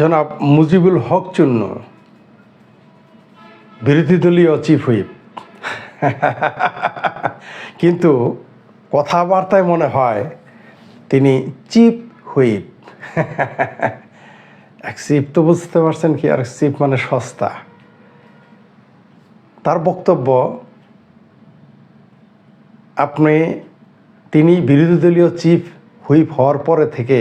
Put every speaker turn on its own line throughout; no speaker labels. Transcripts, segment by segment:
জনাব মুজিবুল হক চূন্য বিরোধী দলীয় চিফ হুইপ। কিন্তু কথাবার্তায় মনে হয় তিনি চিপ হুইপ। এক চিপ তো বুঝতে পারছেন কি, আর চিপ মানে সস্তা। তার বক্তব্য, আপনি, তিনি বিরোধী দলীয় চিফ হুইপ হওয়ার পরে থেকে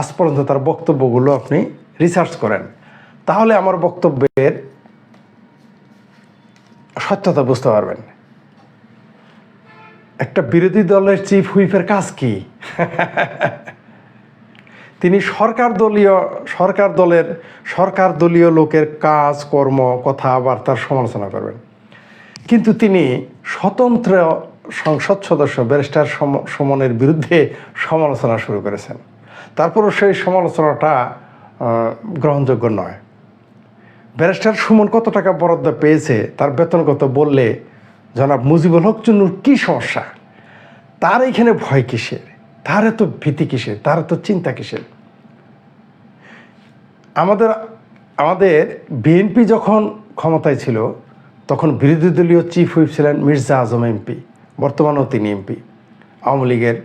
আজ পর্যন্ত তার বক্তব্যগুলো আপনি রিসার্চ করেন, তাহলে আমার বক্তব্যের সত্যতা বুঝতে পারবেন। একটা বিরোধী দলের চিফ হুইপের কাজ কি? তিনি সরকার দলীয়, সরকার দলের, সরকার দলীয় লোকের কাজ, কর্ম, কথাবার্তার সমালোচনা করবেন। কিন্তু তিনি স্বতন্ত্র সংসদ সদস্য, ব্যারিস্টার সম- সুমনের বিরুদ্ধে সমালোচনা শুরু করেছেন। তারপরও সেই সমালোচনাটা গ্রহণযোগ্য নয়। ব্যারিস্টার সুমন কত টাকা বরাদ্দ পেয়েছে, তার বেতন কত বললে জনাব মুজিবুল হক চুন্নুর কী সমস্যা? তার এখানে ভয় কিসের? তার এত ভীতি কিসের? তার এত চিন্তা কিসের? আমাদের আমাদের বিএনপি যখন ক্ষমতায় ছিল, তখন বিরোধী দলীয় চিফ হুইপ ছিলেন মির্জা আজম এমপি, বর্তমানেও তিনি এমপি। আওয়ামী লীগের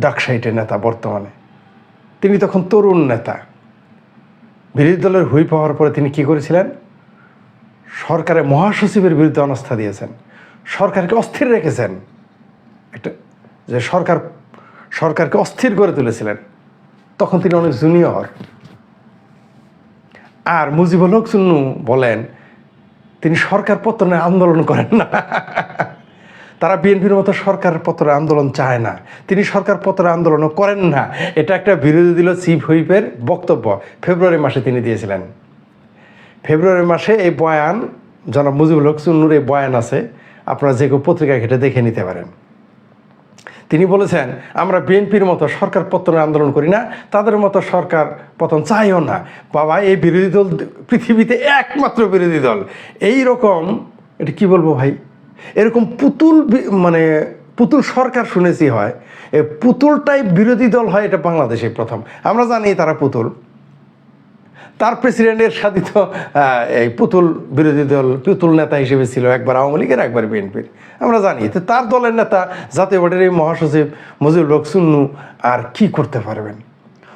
ডাকসাইটের নেতা বর্তমানে। তিনি তখন তরুণ নেতা। বিরোধী দলের হুইপ হওয়ার পরে তিনি কি করেছিলেন? সরকারের মহাসচিবের বিরুদ্ধে অনাস্থা দিয়েছেন। সরকারকে অস্থির রেখেছেন। একটা, যে সরকার, সরকারকে অস্থির করে তুলেছিলেন। তখন তিনি অনেক জুনিয়র। আর মুজিবুল হক চুন্নু বলেন, তিনি সরকার পতনের আন্দোলন করেন না। তারা বিএনপির মতো সরকার পত্র আন্দোলন চায় না। তিনি সরকার পত্র আন্দোলনও করেন না। এটা একটা বিরোধী দিল চিফ হুইপের বক্তব্য। ফেব্রুয়ারি মাসে তিনি দিয়েছিলেন। ফেব্রুয়ারি মাসে এই বয়ান, জনাব মুজিবুল হক চুন্নুর এই বয়ান আছে, আপনারা যে কেউ পত্রিকা ঘেটে দেখে নিতে পারেন। তিনি বলেছেন, আমরা বিএনপির মতো সরকার পতনের আন্দোলন করি না, তাদের মতো সরকার পতন চাইও না। বাবা, এই বিরোধী দল পৃথিবীতে একমাত্র বিরোধী দল। এই রকম, এটা কি বলব ভাই? এরকম পুতুল মানে পুতুল সরকার শুনেছি হয়। পুতুল টাইপ বিরোধী দল হয় এটা বাংলাদেশে প্রথম। আমরা জানি তারা পুতুল। তার প্রেসিডেন্টের সাথে তো এই পুতুল বিরোধী দল পুতুল নেতা হিসেবে ছিল একবার আওয়ামী লীগের, একবার বিএনপির। আমরা জানি। তো তার দলের নেতা, জাতীয় পার্টির এই মহাসচিব মজিবুল হক সুন্নু আর কি করতে পারবেন?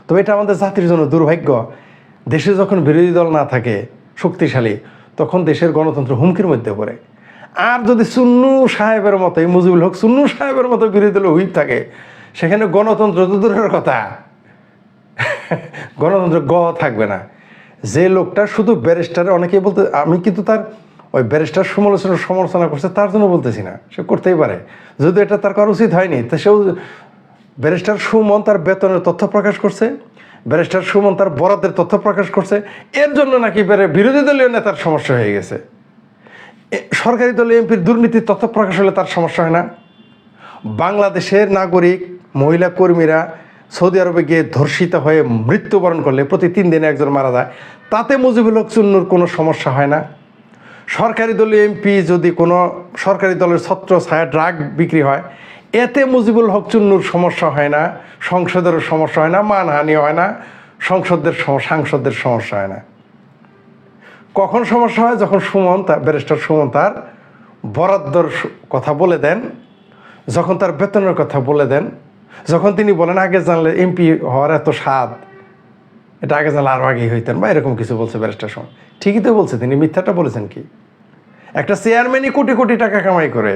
তবে এটা আমাদের জাতির জন্য দুর্ভাগ্য। দেশে যখন বিরোধী দল না থাকে, শক্তিশালী, তখন দেশের গণতন্ত্র হুমকির মধ্যে পড়ে। আর যদি সুন্নু সাহেবের মতো মুজিবুল হক সুন্নু সাহেবের মতো বিরোধী দল হুইপ থাকে, সেখানে গণতন্ত্র তো দূরের কথা। গণতন্ত্র গ থাকবে না। যে লোকটা শুধু ব্যারিস্টারে অনেকেই বলতে, আমি কিন্তু তার ওই ব্যারিস্টার সমালোচনা সমালোচনা করছে, তার জন্য বলতেছি না, সে করতেই পারে। যদি এটা তার করা উচিত হয়নি, তা সেও ব্যারিস্টার সুমন তার বেতনের তথ্য প্রকাশ করছে, ব্যারিস্টার সুমন তার বরাদ্দের তথ্য প্রকাশ করছে, এর জন্য নাকি বেরে- বিরোধী দলীয় নেতার সমস্যা হয়ে গেছে। সরকারি দলীয় এমপির দুর্নীতির তথ্য প্রকাশ হলে তার সমস্যা হয় না। বাংলাদেশের নাগরিক, মহিলা কর্মীরা সৌদি আরবে গিয়ে ধর্ষিত হয়ে মৃত্যুবরণ করলে প্রতি তিন দিনে একজন মারা যায়। তাতে মুজিবুল হক চুন্নুর কোনো সমস্যা হয় না। সরকারি দলীয় এমপি যদি কোনো সরকারি দলের ছত্র ছায়া ড্রাগ বিক্রি হয়, এতে মুজিবুল হক চুন্নুর সমস্যা হয় না, সংসদেরও সমস্যা হয় না মানহানি হয় না, সংসদের সাংসদদের সমস্যা হয় না। কখন সমস্যা হয়? যখন সুমন তার, ব্যারিস্টার সুমন তার বরাদ্দর কথা বলে দেন। যখন তার বেতনের কথা বলে দেন, যখন তিনি বলেন, আগে জানলে এমপি হওয়ার এত স্বাদ, এটা আগে জানলে আরও আগেই হইতেন বা এরকম কিছু বলছে ব্যারিস্টার সুমন। ঠিকই তো বলছে, তিনি মিথ্যাটা বলেছেন কি? একটা চেয়ারম্যানই কোটি কোটি টাকা কামাই করে।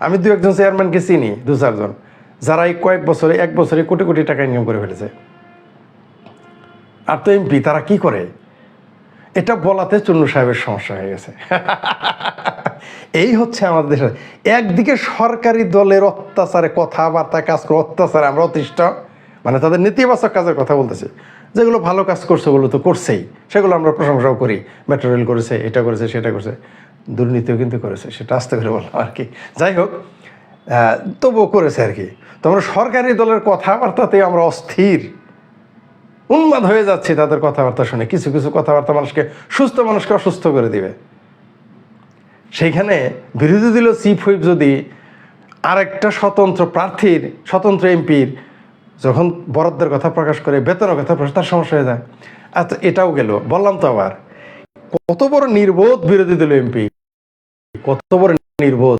আমি দু একজন চেয়ারম্যানকে চিনি, দু চারজন যারা এই কয়েক বছরে, এক বছরে কোটি কোটি টাকা ইনকাম করে ফেলেছে। আর তো এমপি, তারা কি করে? এটা বলাতে চুন্নু সাহেবের সমস্যা হয়ে গেছে। এই হচ্ছে আমাদের দেশের একদিকে সরকারি দলের অত্যাচারে কথাবার্তা কাজ করে, অত্যাচারে আমরা অতিষ্ঠ মানে তাদের নেতিবাচক কাজের কথা বলতেছি। যেগুলো ভালো কাজ করছে, ওগুলো তো করছেই। সেগুলো আমরা প্রশংসাও করি। মেট্রো করেছে, এটা করেছে, সেটা করেছে। দুর্নীতিও কিন্তু করেছে, সেটা আস্তে করে বললাম আর কি। যাই হোক তবুও করেছে আর কি। তোমরা সরকারি দলের কথাবার্তাতে আমরা অস্থির। উন্মাদ হয়ে যাচ্ছে তাদের কথাবার্তা শুনে। কিছু কিছু কথাবার্তা মানুষকে সুস্থ মানুষকে অসুস্থ করে দিবে। সেইখানে বিরোধী দলীয় চিফ হুইপ যদি আরেকটা স্বতন্ত্র প্রার্থীর, স্বতন্ত্র এমপির যখন বরাদ্দের কথা প্রকাশ করে, বেতনের কথা প্রকাশ তার সমস্যা হয়ে যায়। আচ্ছা এটাও গেল। বললাম তো আবার, কত বড় নির্বোধ বিরোধী দল এমপি? কত বড় নির্বোধ?